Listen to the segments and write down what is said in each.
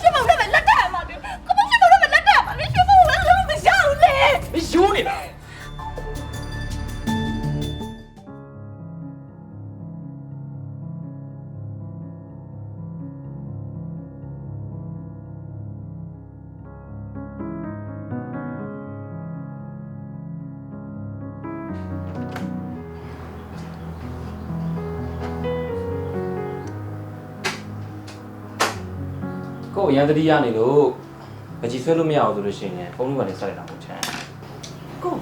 ရှင်မောင်နဲ့ပဲလက်ထပ်မှာလေကိုမရှင်မောင်နဲ့ပဲလက်ထပ်မှာလေရှင်မောင်လည်းလုံးမရဘူးလေမင်းယူနေတာ အရန်တတိရနေလို့မကြည့်ဆွဲလို့မရအောင်ဆိုလို့ရှိရင်ဖုန်းလုံးကနေဆက်လိုက်တာပေါ့ချမ်းကို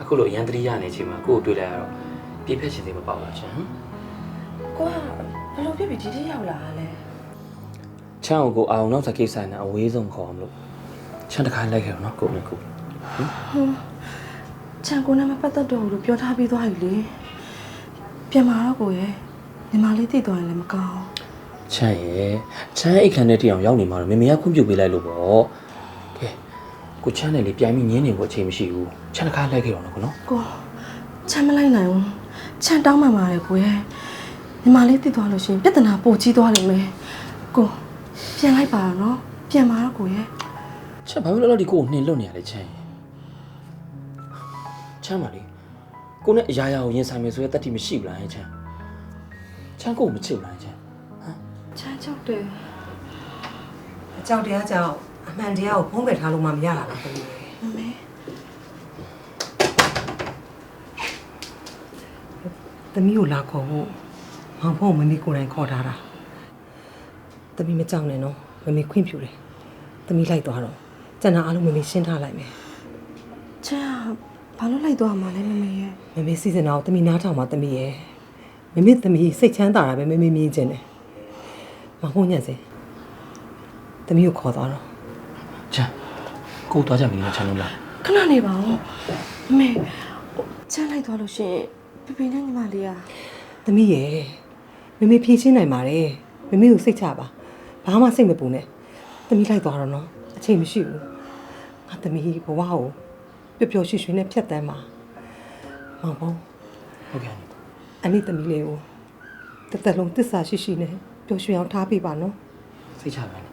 အခုလိုအရန်တတိရနေချိန်မှာကိုယ်ကိုတွေ့လိုက်ရတော့ပြည့်ဖက်ရှင်သေးမပေါ့လားချမ်းကိုကဘယ်လိုဖြစ်ပြီးဒီတိရောက်လာလဲချမ်းကိုကိုအောင်နောက်ဆက်ကိစ္စနဲ့အဝေးဆုံးခေါ်အောင်လို့ချမ်းတစ်ခါလိုက်ခဲ့တော့နော်ကိုယ်နဲ့ကိုယ်ချန်ကိုနဲ့မပတ်သက်တော့ဘူးလို့ပြောထားပြီးသွားပြီလေပြန်มาတော့ကိုရဲ့ ညီမလေးတည်သွားရင်လည်းမကောင်းချမ်းရဲ့ချမ်းအိတ်ခမ်းတဲ့တိအောင်ရောက်နေမှာတော့မေမေကခွင့်ပြုပေးလိုက်လို့ပေါ့ကဲကိုချမ်းနဲ့လေပြိုင်ပြီးငင်းနေဖို့အချိန်မရှိဘူးချမ်းတစ်ခါလိုက်ခဲ့တော့နော်ကိုနော်ကိုချန်မလိုက်နိုင်ဘူးချန်တောင်းမှန်ပါတယ်ကိုရဲ့ညီမလေးတည်သွားလို့ရှိရင်ပြဿနာပိုကြီးသွားလိမ့်မယ်ကိုပြန်လိုက်ပါတော့နော်ပြန်มาတော့ကိုရဲ့ချမ်းဘာလို့လဲဒီကိုကိုနှင်လွတ်နေရလဲချမ်းရဲ့ချမ်းပါလေကိုနဲ့အရာရာကိုရင်ဆိုင်မယ်ဆိုရတတ်တိမရှိဘူးလားဟဲ့ချမ်း ချမ်းကိုကိုမချစ်ဘူးလားဟဲ့ချမ်းချန်ချုပ်တယ်အကြောက်တရားကြောင့်အမှန်တရားကိုဖုံးပယ်ထားလို့မှမရတာလားသမီးမမေသမီးကိုလာခေါ်ဖို့မောင်ဖုံးမမေကိုယ်တိုင်ခေါ်ထားတာသမီးမကြောက်နဲ့နော်မမေခွင့်ပြုတယ်သမီးလိုက်သွားတော့ကျန်တာအားလုံးမမေရှင်းထားလိုက်မယ်ချန်ကဘာလို့လိုက်သွားမှာလဲမမေရဲ့မမေစီစဉ်တာကိုသမီးနားထောင်ပါသမီးရဲ့ မမေသမီးစိတ်ချမ်းသာတာပဲမမေမြင်ချင်တယ်မောင်ဖုံးညံ့စေသမီးကိုခေါ်သွားတော့ချမ်းကိုသွားကြမလို့ချမ်းလို့လားခဏနေပါဦးမမေဟိုချန်လိုက်သွားလို့ရှိရင်ပြပြနဲ့ညီမလေးอ่ะသမီးရဲ့မမေဖြည့်ရှင်းနိုင်ပါတယ်မမေကိုစိတ်ချပါဘာမှစိတ်မပူနဲ့သမီးလိုက်သွားတော့နော်အချိန်မရှိဘူးငါသမီးဘဝကိုပျော်ပျော်ရွှင်ရွှင်နဲ့ဖြတ်တန်းပါမောင်ဖုံးဟုတ်ကဲ့ အနိသမီးလေးကိုတစ်သက်လုံးတစ္ဆာရှိရှိနဲ့ပျော်ရွှင်အောင်ထားပေးပါနော်စိတ်ချပါနဲ့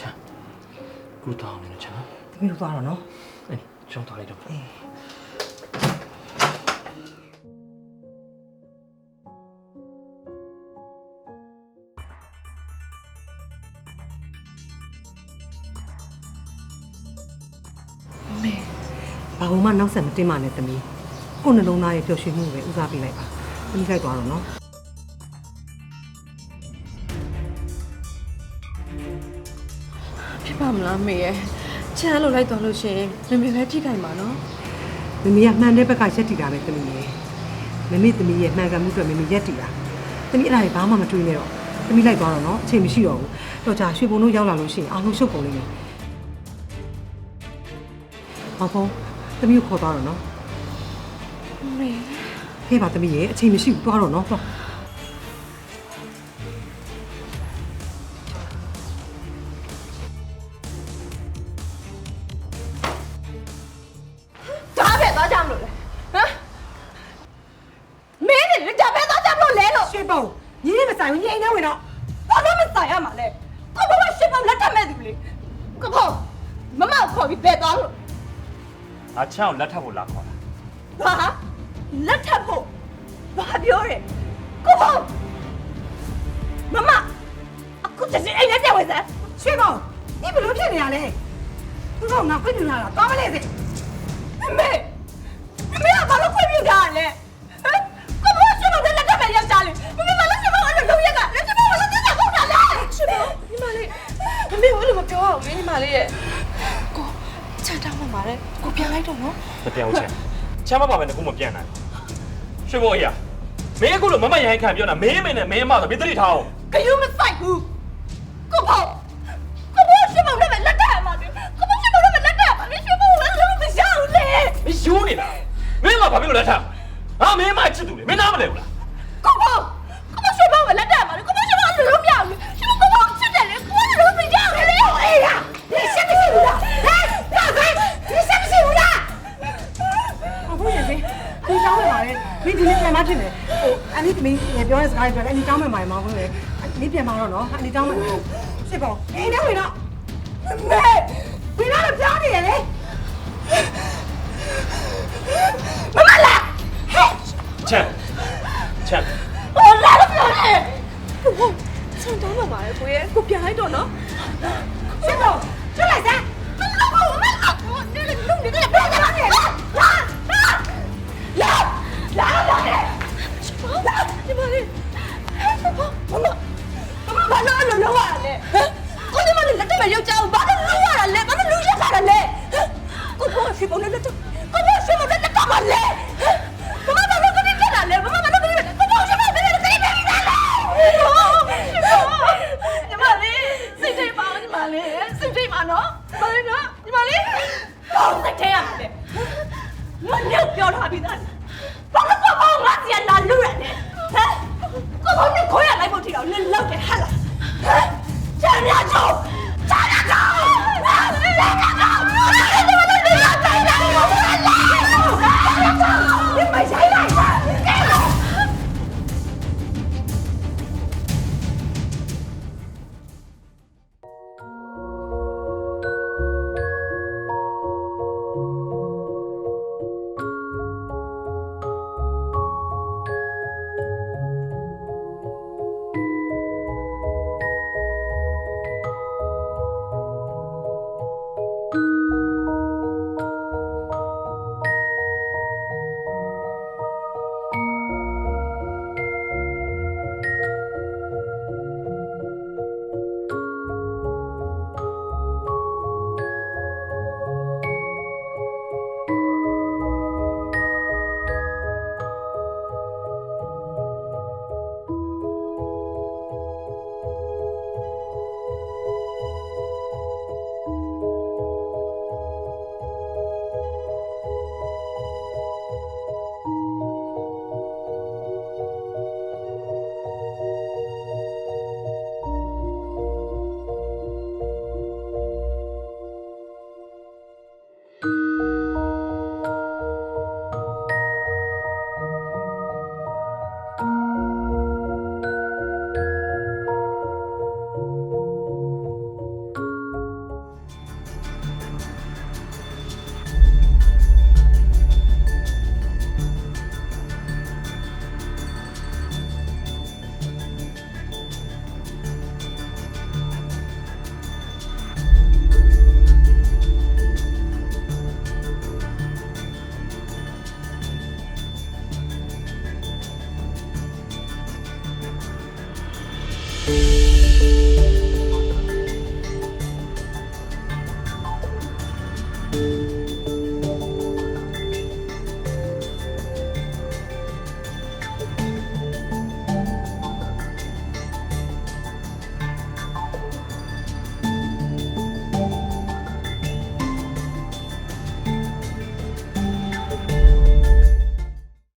ချမ်းကိုတောင်းနေတယ်ချမ်းနော်သမီးတို့သွားတော့နော်အေးကျောင်းသွားလိုက်တော့အေးမမေဘာမှနောက်ဆက်မတင်ပါနဲ့သမီးကိုယ်နှလုံးသားရဲ့ပျော်ရွှင်မှုကိုပဲဦးစားပေးလိုက်ပါ သမီးလိုက်သွားတော့နော်ဖြစ်ပါမလားမေရဲ့ချန်လို့လိုက်သွားလို့ရှိရင်မမေပဲထိခိုက်မှာနော်မမေကမှန်တဲ့ဘက်ကရက်တည်တာပဲသမီးရဲ့မမေသမီးရဲ့မှန်ကန်မှုအတွက်မမေရက်တည်တာသမီးအဲ့ဒါတွေဘာမှမတွေးနဲ့တော့သမီးလိုက်သွားတော့နော်အချိန်မရှိတော့ဘူးတော့ကြာရွှေဘုံတို့ရောက်လာလို့ရှိရင်အားလုံးရှုပ်ကုန်လိမ့်မယ်ဟောဖုံးသမီးကိုခေါ်သွားတော့နော်မ မေဖေးပါသမီးရဲ့အချိန်မရှိဘူးသွားတော့နော်သွားဒါပဲသွားကြမလို့လဲဟမ်မင်းနေလေဒါပဲသွားကြမလို့လဲလို့ရွှေဘုံညီလေးမဆိုင်ဘူးညီအိမ်ထဲဝင်တော့ဘာလို့မဆိုင်ရမှာလဲကိုဘဘရှင်းမလက်ထက်မဲ့သူလေကဖောမမကိုခေါ်ပြီးဘယ်သွားလို့အချမ်းကိုလက်ထပ်ဖို့လာခေါ်တာဘာ လက်ထပ်ဖို့ဘာပြောရဲကိုဖောမမအခုချက်ချင်းအိမ်ထဲပြန်ဝင်စမ်းရွှေဘုံဒီဘလို့ဖြစ်နေရလဲသူတို့ငါခွင့်ပြုလာတာသွားမလဲစေအမေအမေကဘာလို့ခွင့်ပြုတာလဲဟမ်ကိုဘရှင်းမလက်ထက်မဲ့ရောက်ကြလေမမမလက်ရှင်းမအဲ့လိုလုပ်ရတာလက်ရှင်းမဘာလို့တက်တာဟုတ်တာလဲရှင်းမညီမလေးအမေကလည်းမပြောအောင်မင်းညီမလေးရဲ့ကိုချက်တောင်းမှပါတယ်ကိုပြန်လိုက်တော့နော်မပြောင်းချမ်းချမ်းမပါပဲတကူမပြန်နိုင် ရွှေဘိုးအရာမင်းအခုလိုမမရိုင်းခံပြောတာမင်းမင်းနဲ့မင်းမဆိုပြီးတတိထားအောင်ကယူမဆိုင်ဘူးကိုပေါ့ကိုပေါ့ရှင်းမနဲ့ပဲလက်ထက်မှာကိုပေါ့ရှင်းမနဲ့ပဲလက်ထက်မှာရှင်းမလည်းလုံးမရဘူးလေမင်းယူနေတာမင်းကဘာဖြစ်လို့လက်ထပ်ဟာမင်းမချစ်သူလေမင်းနားမလဲဘူးလား ပြောတဲ့စကားတွေပြောတယ်အနီတောင်းမှန်ပါတယ်မောင်ဘူးလေ။နေပြန်มาတော့နော်။အနီတောင်းမှန်စစ်ပေါ့။အိမ်ထဲဝင်တော့မေဝင်လာတော့ပြောနေရလေမမလာဟဲ့ချမ်းချမ်းဟိုလာတော့ပြောနေစံတောင်းမှာပါလေကိုရဲ့ကိုပြန်လိုက်တော့နော်စစ်တော့ကျွတ်လိုက်စမ်း လေးစိတ်ထိတ်ပါနော်ညီမလေးနော်ညီမလေးကောင်းစိတ်ထိတ်ရမယ်ငါလည်းပြောထားပြီးသားဘာလို့ကိုဘောငါစီလာလူရတယ်ဟမ်ကိုဘောနဲ့ခေါ်ရလိုက်ဖို့ထီတော့နင်လောက်တယ်ဟဟလားဟမ်ချမ်းရချော